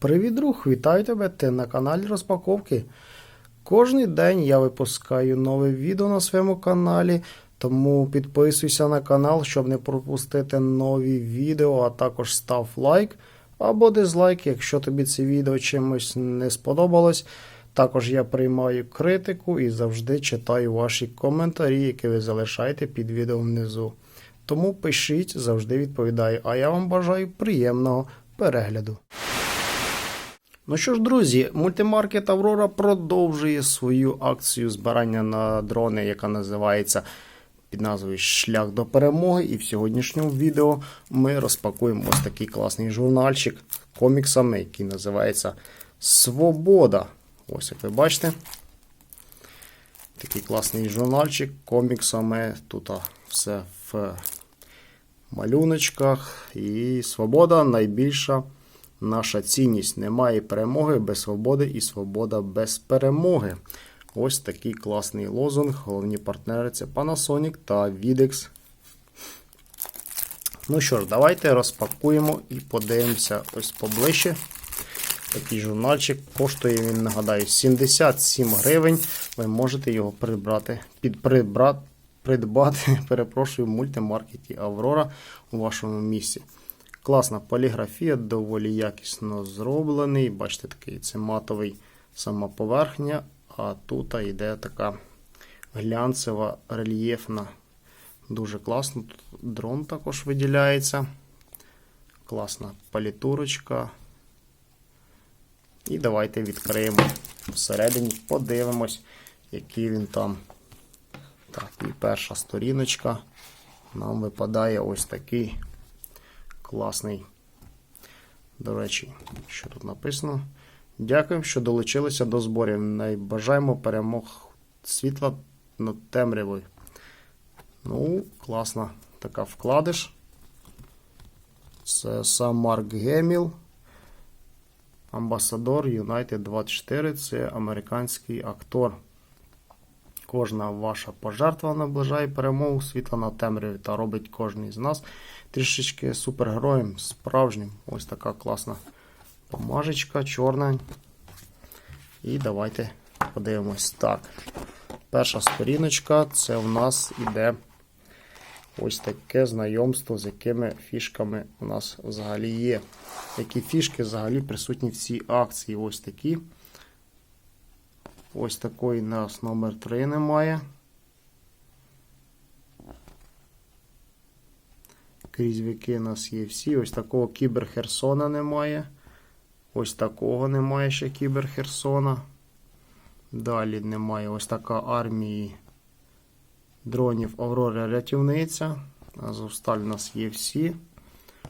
Привіт, друг! Вітаю тебе! Ти на каналі розпаковки. Кожний день я випускаю нове відео на своєму каналі, тому підписуйся на канал, щоб не пропустити нові відео, а також став лайк або дизлайк, якщо тобі це відео чимось не сподобалось. Також я приймаю критику і завжди читаю ваші коментарі, які ви залишаєте під відео внизу. Тому пишіть, завжди відповідаю. А я вам бажаю приємного перегляду. Ну що ж, друзі, мультимаркет Аврора продовжує свою акцію збирання на дрони, яка називається під назвою Шлях до перемоги. І в сьогоднішньому відео ми розпакуємо ось такий класний журнальчик коміксами, який називається Свобода. Ось як ви бачите. Такий класний журнальчик коміксами. Тут все в малюночках. І свобода найбільша наша цінність. Немає перемоги без свободи і свобода без перемоги. Ось такий класний лозунг. Головні партнери це Panasonic та Videx. Ну що ж, давайте розпакуємо і подивимося ось поближче. Такий журнальчик коштує, він, нагадаю, 77 гривень. Ви можете його прибрати, під прибрати, придбати, перепрошую, в мультимаркеті Аврора у вашому місці. Класна поліграфія, доволі якісно зроблений. Бачите, такий це матовий сама поверхня, а тут йде така глянцева, рельєфна. Дуже класно. Тут дрон також виділяється. Класна палітурочка. І давайте відкриємо всередині, подивимось, який він там. Так, і перша сторіночка. Нам випадає ось такий класний. До речі, що тут написано? Дякуємо, що долучилися до зборів. Найбажаємо перемог світла над темрявою. Ну, класна така вкладиш. Це сам Марк Геміл. Амбасадор United 24. Це американський актор. Кожна ваша пожертва наближає перемогу світла на темряві та робить кожен з нас трішечки супергероєм справжнім. Ось така класна помажечка, чорна. І давайте подивимось. Так. Перша сторіночка це в нас іде ось таке знайомство, з якими фішками у нас взагалі є. Які фішки взагалі присутні в цій акції. Ось такі. Ось такої нас номер 3 немає. Крізь віки у нас є всі. Ось такого кіберхерсона немає. Ось такого немає ще кіберхерсона. Далі немає ось така армії дронів Аврора рятівниця. Азовсталь у нас є всі.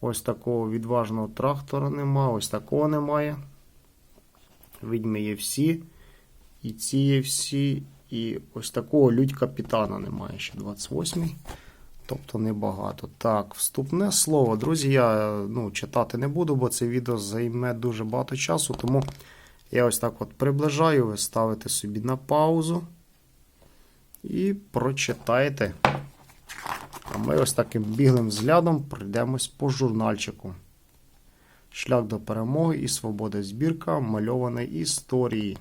Ось такого відважного трактора немає. Ось такого немає. Відьми є всі. І ці всі. І ось такого людь капітана немає ще 28-й. Тобто небагато. Так, вступне слово. Друзі, я ну, читати не буду, бо це відео займе дуже багато часу. Тому я ось так от приближаю, ви ставите собі на паузу і прочитайте. А ми ось таким біглим взглядом пройдемось по журнальчику. Шлях до перемоги і свободи збірка мальованої історії.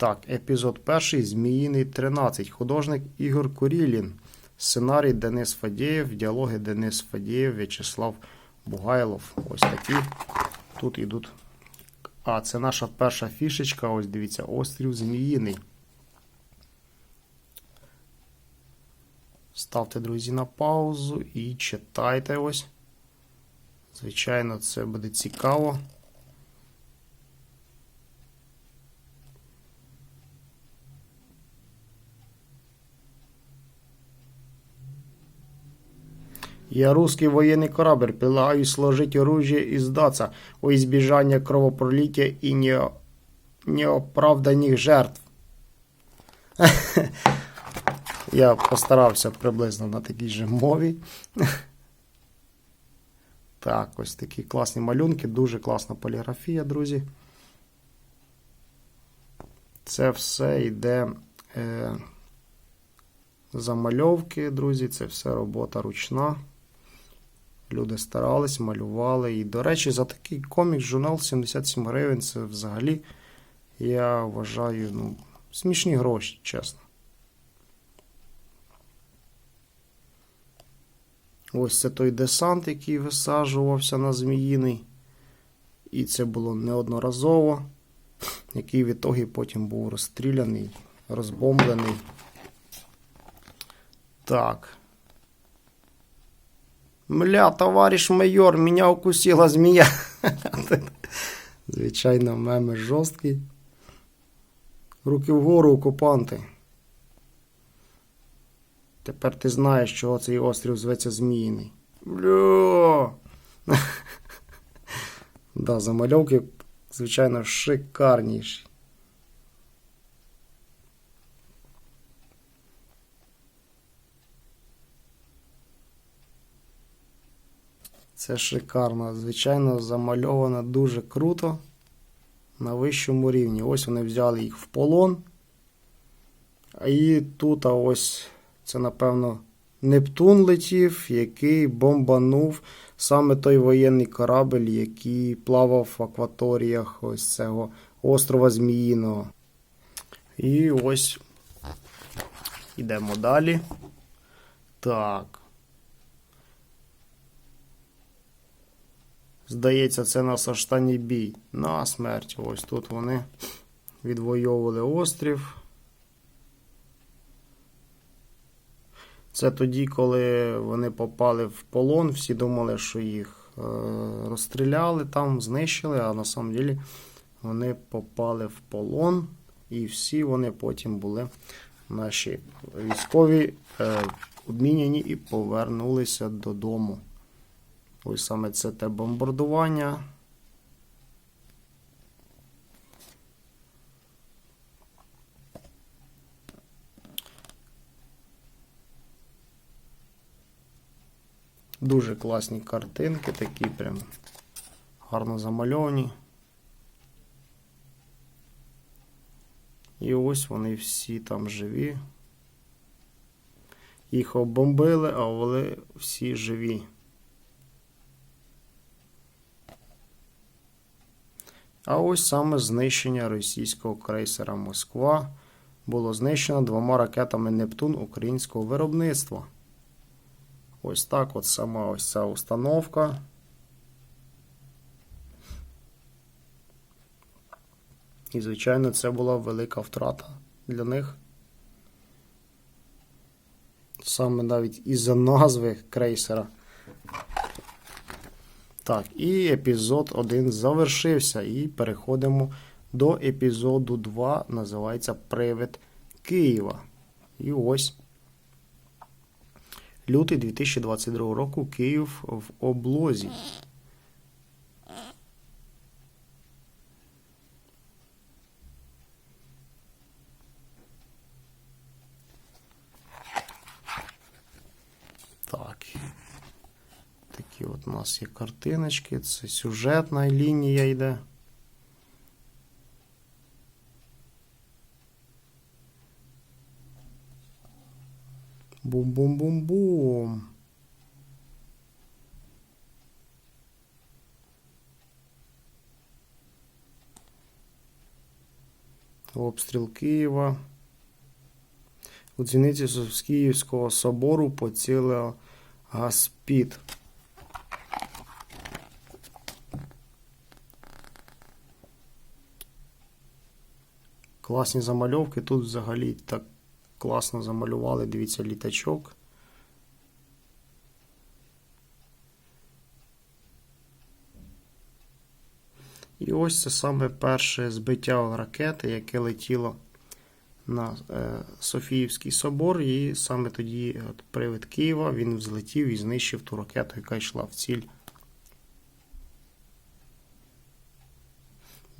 Так, епізод перший Зміїний 13. Художник Ігор Курілін. Сценарій Денис Фадєєв, діалоги Денис Фадєєв, В'ячеслав Бугайлов. Ось такі. Тут ідуть. А, це наша перша фішечка. Ось дивіться, острів Зміїний. Ставте, друзі, на паузу і читайте ось. Звичайно, це буде цікаво. Я русский военный корабль, предлагаю сложить оружие и сдаться во избежание кровопролития и не... неоправданих жертв. Я постарався приблизно на такій же мові. Так, ось такі класні малюнки, дуже класна поліграфія, друзі. Це все йде е, замальовки, друзі, це все робота ручна. Люди старались, малювали. І, до речі, за такий комікс журнал 77 гривень це взагалі, я вважаю, ну, смішні гроші, чесно. Ось це той десант, який висаджувався на Зміїний. І це було неодноразово, який в ітогі потім був розстріляний, розбомблений. Так. Мля, товариш майор, меня укусила змія. Звичайно, меми жорсткий. Руки вгору, окупанти. Тепер ти знаєш, чого цей острів зветься Зміїний. Бля. Да, замальовки, звичайно, шикарніші. Це шикарно. Звичайно, замальовано дуже круто на вищому рівні. Ось вони взяли їх в полон. І тут ось це, напевно, Нептун летів, який бомбанув саме той воєнний корабль, який плавав в акваторіях ось цього острова Зміїного. І ось йдемо далі. Так. Здається, це наш останній бій на смерть. Ось тут вони відвоювали острів. Це тоді, коли вони попали в полон, всі думали, що їх е, розстріляли там, знищили, а на самом деле вони попали в полон, і всі вони потім були наші військові е, обміняні і повернулися додому. Ось саме це те бомбардування. Дуже класні картинки, такі прям гарно замальовані. І ось вони всі там живі. Їх оббомбили, а вони всі живі. А ось саме знищення російського крейсера Москва було знищено двома ракетами Нептун українського виробництва. Ось так от сама ось ця установка. І, звичайно, це була велика втрата для них. Саме навіть із-за назви крейсера. Так, і епізод 1 завершився. І переходимо до епізоду 2, називається Привид Києва. І ось лютий 2022 року Київ в облозі. Так. Такі от у нас є картиночки, це сюжетна лінія йде. Бум-бум-бум-бум. Обстріл Києва. У дзвіниці з Київського собору поцілив Гаспід. Класні замальовки. Тут взагалі так класно замалювали. Дивіться, літачок. І ось це саме перше збиття ракети, яке летіло на е, Софіївський собор. І саме тоді от, привид Києва він взлетів і знищив ту ракету, яка йшла в ціль.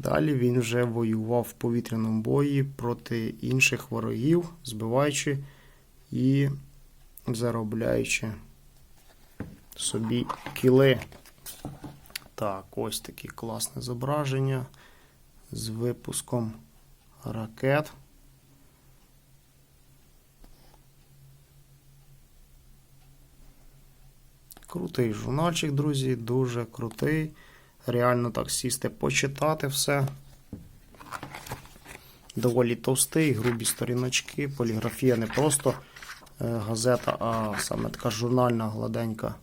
Далі він вже воював в повітряному бої проти інших ворогів, збиваючи і заробляючи собі кіли. Так, ось таке класне зображення з випуском ракет. Крутий журнальчик, друзі, дуже крутий. Реально так сісти, почитати все. Доволі товстий, грубі сторіночки, поліграфія не просто е, газета, а саме така журнальна гладенька.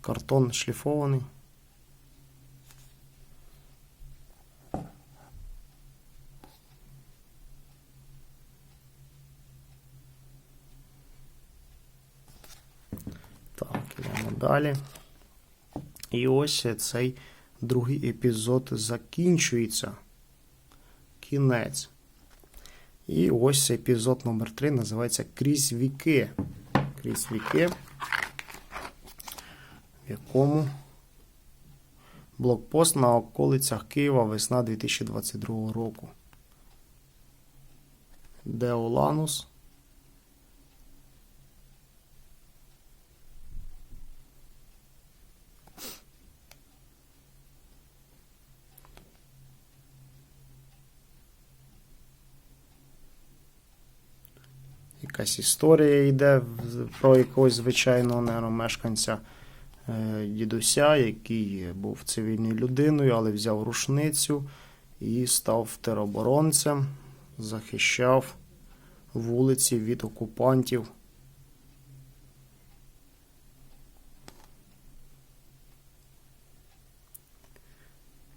Картон шліфований. Так, йдемо далі. І ось цей другий епізод закінчується. Кінець. І ось епізод номер 3 називається Крізь віки. Крізь віки, в якому блокпост на околицях Києва весна 2022 року. Деоланус. Якась історія йде про якогось звичайного наверно, мешканця е, дідуся, який був цивільною людиною, але взяв рушницю і став тероборонцем, захищав вулиці від окупантів.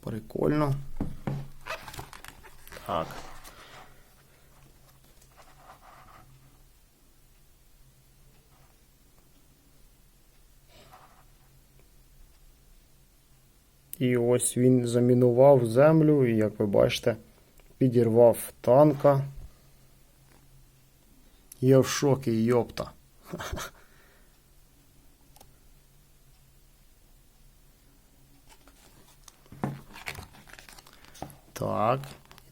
Прикольно. Так. І ось він замінував землю, і, як ви бачите, підірвав танка. Я в шокі, йопта. Так,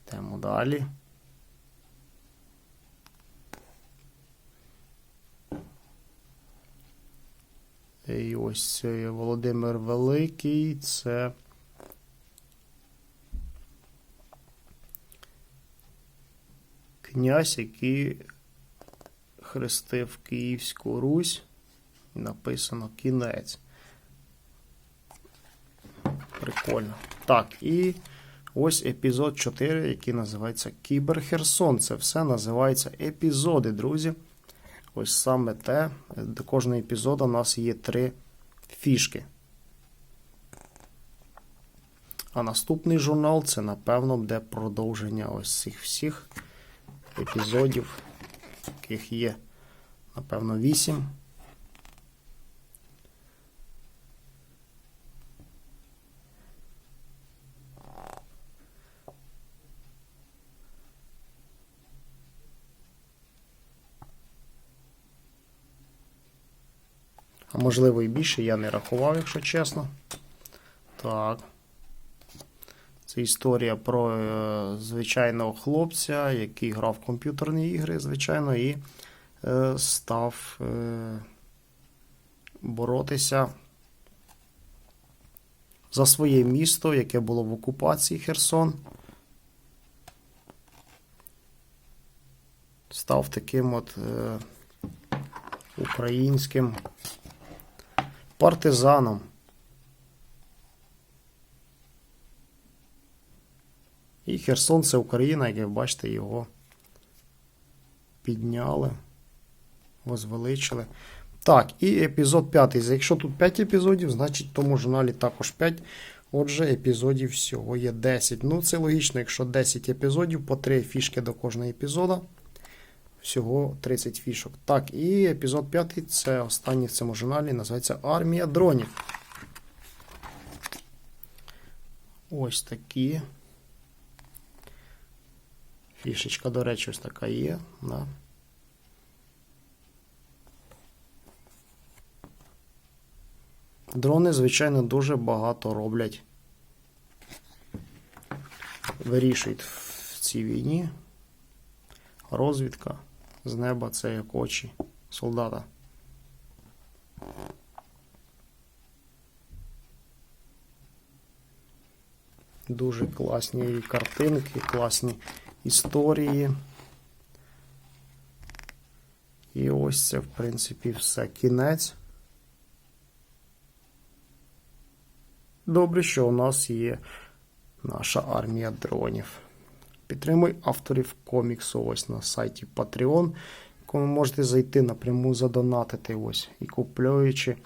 йдемо далі. І ось Володимир Великий, це князь, який хрестив Київську Русь. І написано кінець. Прикольно. Так, і ось епізод 4, який називається Кіберхерсон. Це все називається епізоди, друзі. Ось саме те, до кожного епізоду у нас є три фішки. А наступний журнал це, напевно, буде продовження ось цих всіх епізодів, яких є, напевно, 8. Можливо і більше, я не рахував, якщо чесно. Так. Це історія про е, звичайного хлопця, який грав в комп'ютерні ігри, звичайно, і е, став е, боротися за своє місто, яке було в окупації Херсон. Став таким от е, українським партизаном. І Херсон це Україна, як ви бачите, його підняли, возвеличили. Так, і епізод 5. Якщо тут 5 епізодів, значить в тому журналі також 5. Отже, епізодів всього є 10. Ну, це логічно, якщо 10 епізодів, по 3 фішки до кожного епізода. Всього 30 фішок. Так, і епізод 5 це останній в цьому журналі, називається Армія дронів. Ось такі. Фішечка, до речі, ось така є. Да. Дрони, звичайно, дуже багато роблять. Вирішують в цій війні. Розвідка з неба це як очі солдата. Дуже класні картинки, класні історії. І ось це, в принципі, все. Кінець. Добре, що у нас є наша армія дронів. Підтримуй авторів коміксу ось на сайті Patreon, якому ви можете зайти напряму задонатити ось і купуючи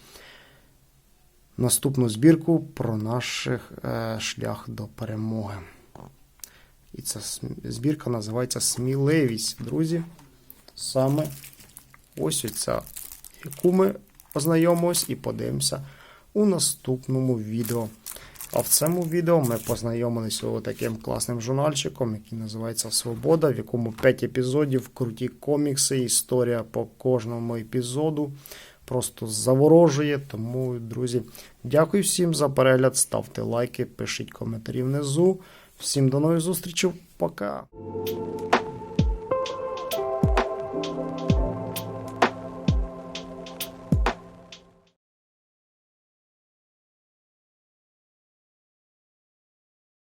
наступну збірку про наш е, шлях до перемоги. І ця збірка називається Сміливість, друзі. Саме ось оця, яку ми познайомимось і подивимося у наступному відео. А в цьому відео ми познайомилися з таким класним журнальчиком, який називається Свобода, в якому 5 епізодів, круті комікси, історія по кожному епізоду. Просто заворожує. Тому, друзі, дякую всім за перегляд. Ставте лайки, пишіть коментарі внизу. Всім до нових зустрічей. Пока!